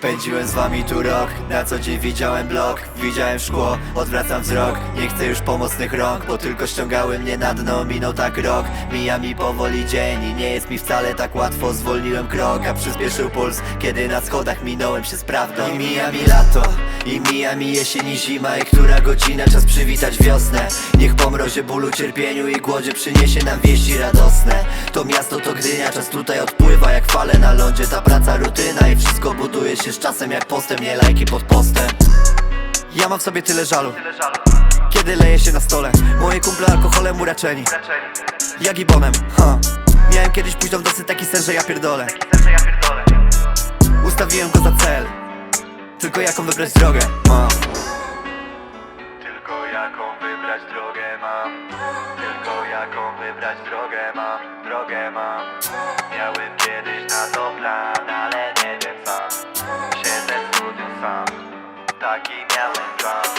Spędziłem z wami tu rok, na co dzień widziałem blok Widziałem szkło, odwracam wzrok Nie chcę już pomocnych rąk, bo tylko ściągały mnie na dno. Minął tak rok, mija mi powoli dzień I nie jest mi wcale tak łatwo, zwolniłem krok A przyspieszył puls, kiedy na schodach minąłem się z prawdą. I mija mi lato, i mija mi jesień i zima. I która godzina, czas przywitać wiosnę. Niech po mrozie, bólu, cierpieniu i głodzie Przyniesie nam wieści radosne. To miasto, to Gdynia, czas tutaj odpływa jak fale na lądzie. Ta praca, rutyna i wszystko buduje się z czasem jak postęp Nie lajki pod postem. Ja mam w sobie tyle żalu Kiedy leje się na stole. Moje kumple alkoholem uraczeni Jak i bonem, ha. Miałem kiedyś pójść w dosyć taki sen, że ja pierdolę. Ustawiłem go za cel Tylko jaką wybrać drogę, ma. Tylko jaką wybrać drogę mam. Tylko jaką wybrać drogę mam. Drogę mam Stocky Allen drum.